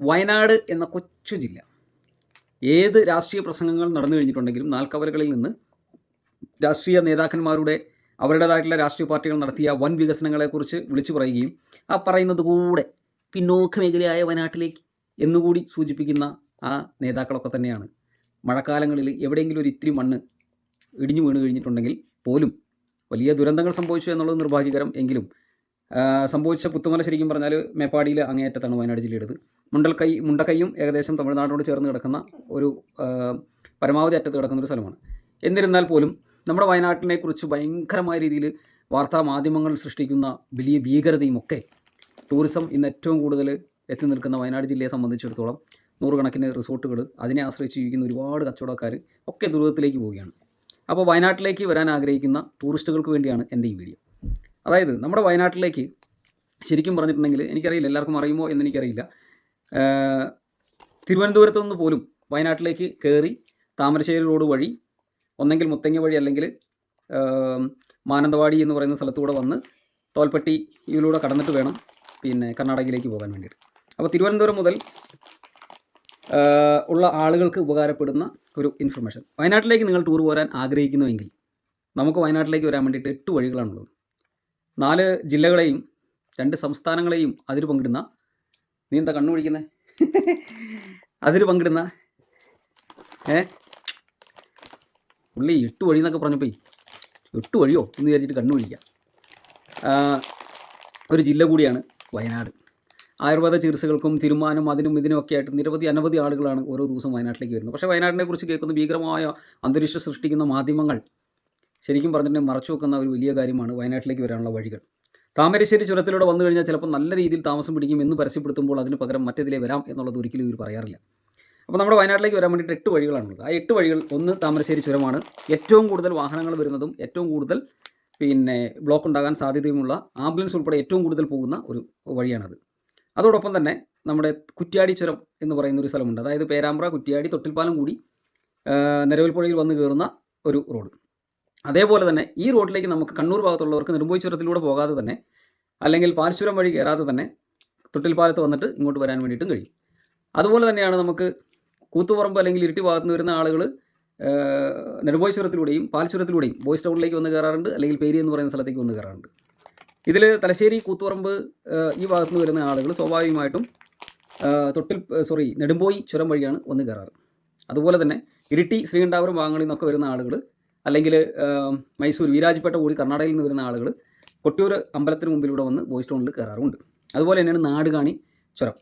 വയനാട് എന്ന കൊച്ചു ജില്ല. ഏത് രാഷ്ട്രീയ പ്രസംഗങ്ങൾ നടന്നു കഴിഞ്ഞിട്ടുണ്ടെങ്കിലും നാൽക്കവലകളിൽ നിന്ന് രാഷ്ട്രീയ നേതാക്കന്മാരുടെ അവരുടേതായിട്ടുള്ള രാഷ്ട്രീയ പാർട്ടികൾ നടത്തിയ വൻ വികസനങ്ങളെക്കുറിച്ച് വിളിച്ചു പറയുകയും ആ പറയുന്നത് കൂടെ പിന്നോക്ക മേഖലയായ വയനാട്ടിലേക്ക് എന്നുകൂടി സൂചിപ്പിക്കുന്ന ആ നേതാക്കളൊക്കെ തന്നെയാണ്. മഴക്കാലങ്ങളിൽ എവിടെയെങ്കിലും ഒരു ഇത്തിരി മണ്ണ് ഇടിഞ്ഞു വീണ് കഴിഞ്ഞിട്ടുണ്ടെങ്കിൽ പോലും വലിയ ദുരന്തങ്ങൾ സംഭവിച്ചു എന്നുള്ളത് നിർഭാഗ്യകരം. എങ്കിലും സംഭവിച്ച പുത്തുമല ശരിക്കും പറഞ്ഞാൽ മേപ്പാടിയിൽ അങ്ങേയറ്റത്താണ് വയനാട് ജില്ലയുടേത്. മുണ്ടൽക്കൈ മുണ്ടക്കൈയും ഏകദേശം തമിഴ്നാടിനോട് ചേർന്ന് കിടക്കുന്ന ഒരു പരമാവധി അറ്റത്ത് കിടക്കുന്ന ഒരു സ്ഥലമാണ്. എന്നിരുന്നാൽ പോലും നമ്മുടെ വയനാട്ടിനെ കുറിച്ച് ഭയങ്കരമായ രീതിയിൽ വാർത്താ മാധ്യമങ്ങൾ സൃഷ്ടിക്കുന്ന വലിയ ഭീകരതയും ഒക്കെ ടൂറിസം ഇന്ന് ഏറ്റവും കൂടുതൽ എത്തി നിൽക്കുന്ന വയനാട് ജില്ലയെ സംബന്ധിച്ചിടത്തോളം നൂറുകണക്കിന് റിസോർട്ടുകൾ അതിനെ ആശ്രയിച്ച് ജീവിക്കുന്ന ഒരുപാട് കച്ചവടക്കാർ ഒക്കെ ദുരിതത്തിലേക്ക് പോവുകയാണ്. അപ്പോൾ വയനാട്ടിലേക്ക് വരാൻ ആഗ്രഹിക്കുന്ന ടൂറിസ്റ്റുകൾക്ക് വേണ്ടിയാണ് എന്റെ ഈ വീഡിയോ. അതായത് നമ്മുടെ വയനാട്ടിലേക്ക് ശരിക്കും പറഞ്ഞിട്ടുണ്ടെങ്കിൽ എനിക്കറിയില്ല എല്ലാവർക്കും അറിയുമോ എന്ന് എനിക്കറിയില്ല. തിരുവനന്തപുരത്ത് നിന്ന് പോലും വയനാട്ടിലേക്ക് കയറി താമരശ്ശേരി റോഡ് വഴി ഒന്നെങ്കിൽ മുത്തങ്ങ വഴി അല്ലെങ്കിൽ മാനന്തവാടി എന്ന് പറയുന്ന സ്ഥലത്തൂടെ വന്ന് തോൽപ്പെട്ടി ഇതിലൂടെ കടന്നിട്ട് വേണം പിന്നെ കർണാടകയിലേക്ക് പോകാൻ വേണ്ടിയിട്ട്. അപ്പോൾ തിരുവനന്തപുരം മുതൽ ഉള്ള ആളുകൾക്ക് ഉപകാരപ്പെടുന്ന ഒരു ഇൻഫർമേഷൻ വയനാട്ടിലേക്ക് നിങ്ങൾ ടൂർ പോരാൻ ആഗ്രഹിക്കുന്നുവെങ്കിൽ നമുക്ക് വയനാട്ടിലേക്ക് വരാൻ വേണ്ടിയിട്ട് എട്ട് വഴികളാണുള്ളത്. നാല് ജില്ലകളെയും രണ്ട് സംസ്ഥാനങ്ങളെയും അതിൽ പങ്കിടുന്ന നീ എന്താ കണ്ണു പിടിക്കുന്നത് അതിൽ പങ്കിടുന്ന ഏ? പുള്ളി എട്ട് വഴി എന്നൊക്കെ പറഞ്ഞപ്പോൾ എട്ട് വഴിയോ എന്ന് വിചാരിച്ചിട്ട് കണ്ണു പിടിക്കുക ഒരു ജില്ല കൂടിയാണ് വയനാട്. ആയുർവേദ ചികിത്സകൾക്കും തീരുമാനം അതിനും ഇതിനും ഒക്കെ ആയിട്ട് നിരവധി അനവധി ആളുകളാണ് ഓരോ ദിവസവും വയനാട്ടിലേക്ക് വരുന്നത്. പക്ഷേ വയനാടിനെ കുറിച്ച് കേൾക്കുന്ന ഭീകരമായ അന്തരീക്ഷം സൃഷ്ടിക്കുന്ന മാധ്യമങ്ങൾ ശരിക്കും പറഞ്ഞിട്ടുണ്ടെങ്കിൽ മറച്ചു വെക്കുന്ന ഒരു വലിയ കാര്യമാണ് വയനാട്ടിലേക്ക് വരാനുള്ള വഴികൾ. താമരശ്ശേരി ചുരത്തിലൂടെ വന്നു കഴിഞ്ഞാൽ ചിലപ്പോൾ നല്ല രീതിയിൽ താമസം പിടിക്കും എന്ന് പരസ്യപ്പെടുത്തുമ്പോൾ അതിന് പകരം മറ്റേതിലേ വരാം എന്നുള്ളത് ഒരിക്കലും ഇവർ പറയാറില്ല. അപ്പോൾ നമ്മുടെ വയനാട്ടിലേക്ക് വരാൻ വേണ്ടിയിട്ട് എട്ട് വഴികളാണുള്ളത്. ആ എട്ട് വഴികൾ ഒന്ന് താമരശ്ശേരി ചുരമാണ്. ഏറ്റവും കൂടുതൽ വാഹനങ്ങൾ വരുന്നതും ഏറ്റവും കൂടുതൽ പിന്നെ ബ്ലോക്ക് ഉണ്ടാകാൻ സാധ്യതയുമുള്ള ആംബുലൻസ് ഉൾപ്പെടെ ഏറ്റവും കൂടുതൽ പോകുന്ന ഒരു വഴിയാണത്. അതോടൊപ്പം തന്നെ നമ്മുടെ കുറ്റ്യാടി ചുരം എന്ന് പറയുന്ന ഒരു സ്ഥലമുണ്ട്. അതായത് പേരാമ്പ്ര കുറ്റ്യാടി തൊട്ടിൽപ്പാലം കൂടി നിലവിൽപ്പുഴയിൽ വന്ന് കയറുന്ന ഒരു റോഡ്. അതേപോലെ തന്നെ ഈ റോഡിലേക്ക് നമുക്ക് കണ്ണൂർ ഭാഗത്തുള്ളവർക്ക് നെടുമ്പോയി ചുരത്തിലൂടെ പോകാതെ തന്നെ അല്ലെങ്കിൽ പാൽച്ചുരം വഴി കയറാതെ തന്നെ തൊട്ടിൽപ്പാലത്ത് വന്നിട്ട് ഇങ്ങോട്ട് വരാൻ വേണ്ടിയിട്ടും കഴിയും. അതുപോലെ തന്നെയാണ് നമുക്ക് കൂത്തുപറമ്പ് അല്ലെങ്കിൽ ഇരിട്ടി ഭാഗത്ത് വരുന്ന ആളുകൾ നെടുമ്പോയി ചുരത്തിലൂടെയും ബോയ്സ് ടൗണിലേക്ക് വന്ന് കയറാറുണ്ട് അല്ലെങ്കിൽ പേരി എന്ന് പറയുന്ന സ്ഥലത്തേക്ക് വന്ന് കയറാറുണ്ട്. ഇതിൽ തലശ്ശേരി കൂത്തുപറമ്പ് ഈ ഭാഗത്ത് നിന്ന് വരുന്ന ആളുകൾ സ്വാഭാവികമായിട്ടും തൊട്ടിൽ സോറി നെടുമ്പോയി ചുരം വഴിയാണ് വന്ന് കയറാറ്. അതുപോലെ തന്നെ ഇരിട്ടി ശ്രീകണ്ഠാപുരം ഭാഗങ്ങളിൽ നിന്നൊക്കെ വരുന്ന ആളുകൾ അല്ലെങ്കിൽ മൈസൂർ വീരാജ്പേട്ട കൂടി കർണാടകയിൽ നിന്ന് വരുന്ന ആളുകൾ കൊട്ടിയൂർ അമ്പലത്തിന് മുമ്പിലൂടെ വന്ന് ബോയ്സ് ടൗണിൽ കയറാറുണ്ട്. അതുപോലെ തന്നെയാണ് നാടുകാണി ചുരം.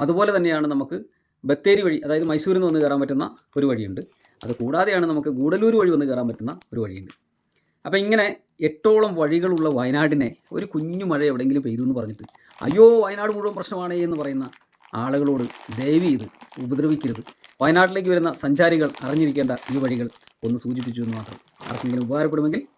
അതുപോലെ തന്നെയാണ് നമുക്ക് ബത്തേരി വഴി അതായത് മൈസൂരിൽ നിന്ന് വന്ന് കയറാൻ പറ്റുന്ന ഒരു വഴിയുണ്ട്. അത് കൂടാതെയാണ് നമുക്ക് ഗൂഡലൂർ വഴി വന്ന് കയറാൻ പറ്റുന്ന ഒരു വഴിയുണ്ട്. അപ്പോൾ ഇങ്ങനെ എട്ടോളം വഴികളുള്ള വയനാടിനെ ഒരു കുഞ്ഞു മഴ എവിടെയെങ്കിലും പെയ്തു എന്ന് പറഞ്ഞിട്ട് അയ്യോ വയനാട് മുഴുവൻ പ്രശ്നമാണ് എന്ന് പറയുന്ന ആളുകളോട് ദയവ് ചെയ്ത് ഉപദ്രവിക്കരുത്. വയനാട്ടിലേക്ക് വരുന്ന സഞ്ചാരികൾ അറിഞ്ഞിരിക്കേണ്ട ഈ വഴികൾ ഒന്ന് സൂചിപ്പിച്ചു എന്ന് മാത്രം ആർക്കെങ്കിലും ഉപകാരപ്പെടുമെങ്കിൽ